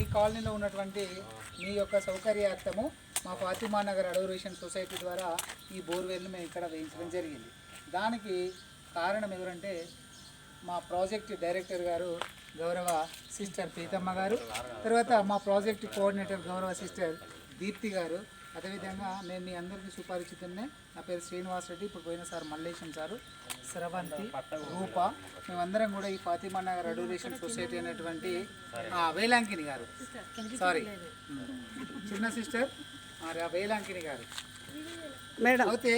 ఈ కాలనీలో ఉన్నటువంటి మీ యొక్క సౌకర్యార్థము మా ఫాతిమా నగర్ అడోరేషన్ సొసైటీ ద్వారా ఈ బోర్వెల్ని మేము ఇక్కడ వేయించడం జరిగింది. దానికి కారణం ఎవరంటే మా ప్రాజెక్ట్ డైరెక్టర్ గారు గౌరవ సిస్టర్ ప్రీతమ్మ గారు తర్వాత మా ప్రాజెక్ట్ కోఆర్డినేటర్ గౌరవ సిస్టర్ దీప్తి గారు అదేవిధంగా నేను మీ అందరికీ సుపరిచితున్నే నా పేరు శ్రీనివాస్ రెడ్డి. ఇప్పుడు పోయిన సార్ మల్లేశం సారు స్రవంతి రూప. మేమందరం కూడా ఈ ఫాతిమా నగర్ అడోరేషన్ సొసైటీ అనేటువంటి వేలాంకిని గారు. సారీ చిన్న సిస్టర్ ఆ వేలాంకిని గారు. అయితే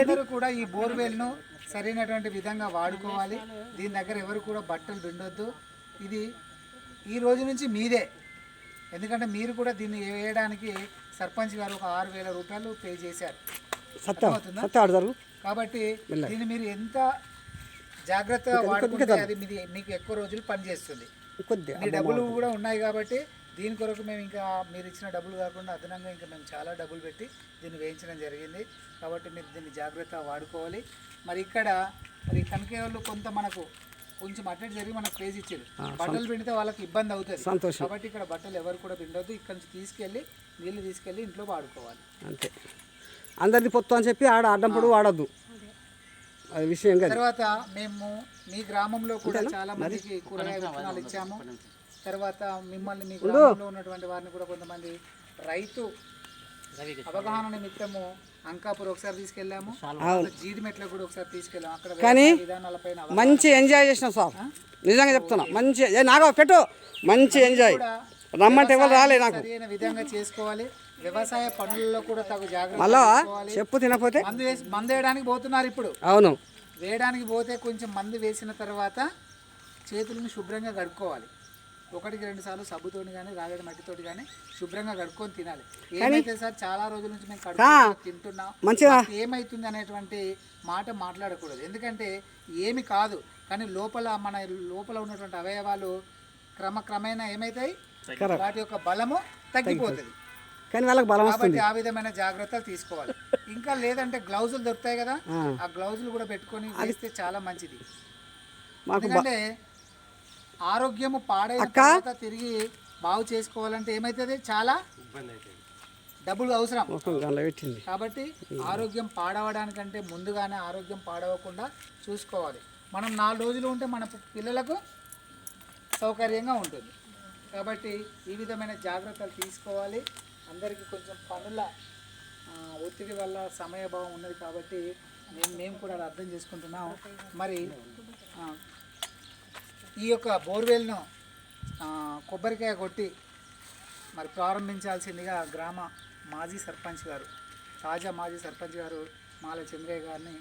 అందరూ కూడా ఈ బోర్వెల్ను సరైనటువంటి విధంగా వాడుకోవాలి. దీని దగ్గర ఎవరు కూడా బట్టలు పిండొద్దు. ఇది ఈ రోజు నుంచి మీదే. ఎందుకంటే మీరు కూడా దీన్ని వేయడానికి సర్పంచ్ గారు ఒక ఆరు వేల రూపాయలు పే చేశారు. అర్థమవుతుందా? కాబట్టి దీన్ని మీరు ఎంత జాగ్రత్తగా వాడుకుంటే అది మీది మీకు ఎక్కువ రోజులు పనిచేస్తుంది మీ డబ్బులు కూడా ఉన్నాయి కాబట్టి దీని కొరకు మేము ఇంకా మీరు ఇచ్చిన డబ్బులు కాకుండా అదనంగా ఇంకా మేము చాలా డబ్బులు పెట్టి దీన్ని వేయించడం జరిగింది. కాబట్టి మీరు దీన్ని జాగ్రత్తగా వాడుకోవాలి. మరి ఇక్కడ మరి కనకే వాళ్ళు కొంత మనకు కొంచెం అటు ఇటు జరిగి మనకు ప్లేస్ ఇచ్చారు. బట్టలు పిండితే వాళ్ళకి ఇబ్బంది అవుతుంది. సంతోషం. కాబట్టి ఇక్కడ బట్టలు ఎవరు కూడా పిండొద్దు. ఇక్కడ నుంచి తీసుకెళ్ళి నీళ్ళు తీసుకెళ్ళి ఇంట్లో వాడుకోవాలి. అంతే. అందరిది పొత్తు అని చెప్పి ఆడ అడ్డం పొడు వాడద్దు. అది విషయం కదా. తర్వాత మేము మీ గ్రామంలో కూడా చాలా మందికి కూరగాయ విత్తనాలు ఇచ్చాము. తర్వాత మిమ్మల్ని మీ గ్రామంలో ఉన్నటువంటి వారిని కూడా కొంతమంది రైతు అవగాహన నిమిత్తము అంకాపూర్ ఒకసారి తీసుకెళ్ళాము. జీడిమెట్ల కూడా ఒకసారి తీసుకెళ్ళాము. అక్కడ కానీ మంచి ఎంజాయ్ చేసినాం సార్. నిజంగా చెప్తున్నా. మంచి నాగో పెట్టు. మంచి ఎంజాయ్. రమ్మంటే ఎవరు రాలే నాకు. సరైన విధంగా చేసుకోవాలి. వ్యవసాయ పనులలో కూడా తగు జాగ్రత్త మళ్ళా. చెప్పు తినపోతే? మందు వేసి మందు వేయడానికి పోతున్నారు ఇప్పుడు. అవును. వేయడానికి పోతే కొంచెం మందు వేసిన తర్వాత చేతులను శుభ్రంగా కడుక్కోవాలి. ఒకటికి రెండు సార్లు సబ్బుతోని కానీ రాగడి మట్టితోటి కానీ శుభ్రంగా కడుక్కొని తినాలి. ఏమైతే సార్ చాలా రోజుల నుంచి మేము కడుక్కొని తింటున్నాం. మంచిగా ఏమైతుంది అనేటువంటి మాట మాట్లాడకూడదు. ఎందుకంటే ఏమి కాదు. కానీ లోపల మన లోపల ఉన్నటువంటి అవయవాలు క్రమక్రమేణా ఏమవుతాయి వాటి యొక్క బలము తగ్గిపోతుంది. కానీ వాళ్ళకి బలం వస్తుంది. ఆ విధమైన జాగ్రత్తలు తీసుకోవాలి. ఇంకా లేదంటే గ్లౌజులు దొరుకుతాయి కదా? ఆ. గ్లౌజులు కూడా పెట్టుకొని వేస్తే చాలా మంచిది. ఎందుకంటే ఆరోగ్యము పాడైన తర్వాత తిరిగి బాగు చేసుకోవాలంటే ఏమవుతుంది చాలా డబ్బులు అవసరం. కాబట్టి ఆరోగ్యం పాడవడానికంటే ముందుగానే ఆరోగ్యం పాడవకుండా చూసుకోవాలి. మనం నాలుగు రోజులు ఉంటే మన పిల్లలకు సౌకర్యంగా ఉంటుంది. కాబట్టి ఈ విధమైన జాగ్రత్తలు తీసుకోవాలి. అందరికీ కొంచెం పనుల ఒత్తిడి వల్ల సమయభావం ఉన్నది కాబట్టి మేము మేము కూడా అది అర్థం చేసుకుంటున్నాం. మరి ఈ యొక్క బోర్వెల్ను కొబ్బరికాయ కొట్టి మరి ప్రారంభించాల్సిందిగా గ్రామ మాజీ సర్పంచ్ గారు తాజా మాజీ సర్పంచ్ గారు మాల చంద్రయ్య గారిని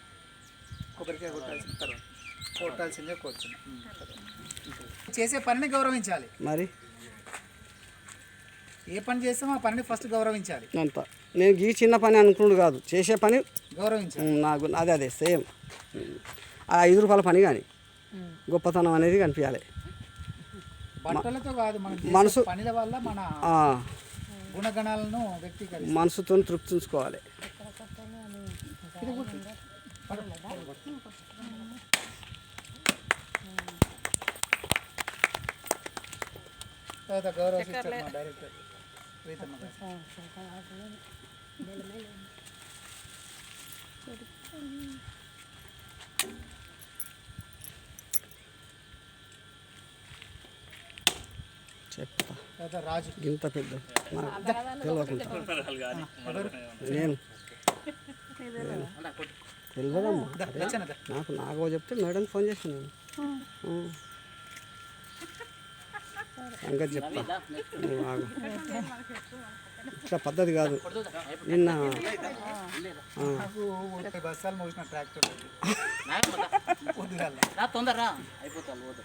కొబ్బరికాయ కొట్టాల్సిన తర్వాత కొట్టాల్సిందే కోరుతున్నాం. చేసే పనిని గౌరవించాలి. మరి? ఏ పని చేస్తామో ఆ పనిని ఫస్ట్ గౌరవించాలి. అంత. నేను ఈ చిన్న పని అనుకున్నాడు కాదు. చేసే పని గౌరవించాలి. నాకు అదే అదే సేమ్. ఆ ఐదు రూపాయల పని కానీ. గొప్పతనం అనేది కనిపించాలి. బట్టలతో కాదు మనసు- పనుల వల్ల మన ఆ, గుణగణాలను మనసుతో తృప్తించుకోవాలి తర్వాత గౌరవ డైరెక్టర్ రాజు ఇంత పెద్ద. నాకు నేను. తెలియదమ్మా. నాకు నాగో చెప్తే మేడం ఫోన్ చేసి నేను. సంగతి చెప్తా. ఇట్లా పద్ధతి కాదు. నిన్న బస్తాలు మోసిన ట్రాక్టర్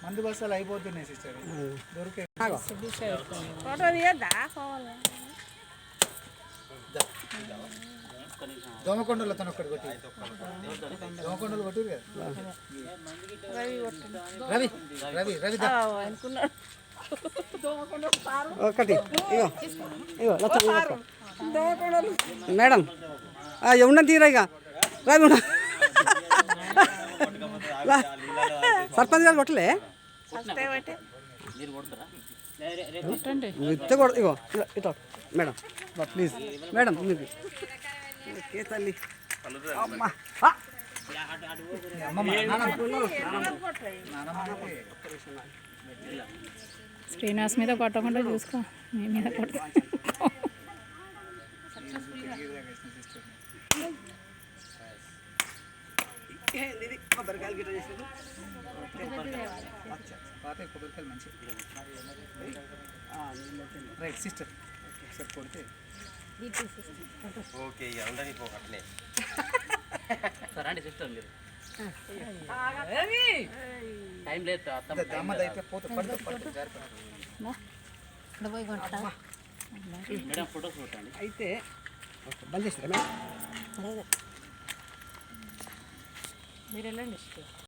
మందు బస్తాలు అయిపోతున్నాయి సిస్టర్ దొరికే ఆగు. దోమకొండలతో ఒక్కటి కొట్టి దోమకొండలు కొట్టిరు కదా? రవి రవి రవి దా. ఒకటి. ఇగో. ఇగో లచ్చ ఇగో. మేడం ఆ, ఉండని తీరా ఇక రాదు. రా. సర్పంచ్ గారు కొట్టలే? కూడా ఇగో ఇట్లా మేడం ప్లీజ్ మేడం మీకు ఓకే తల్లి. అమ్మా! శ్రీనివాస్ మీద కొట్టకుండా చూసుకో మీ మీద ఇది? కొబ్బరికాయలు గిట్ల చేసేది? పాత కొబ్బరికాయలు మంచి. రైట్ సిస్టర్ ఒకసారి కొడితే సరే అండి సిస్టర్ మీరు టైం లేదు మేడం ఫొటోస్ పెట్టండి అయితే బంద్ చేస్తారా మీరు వెళ్ళండి.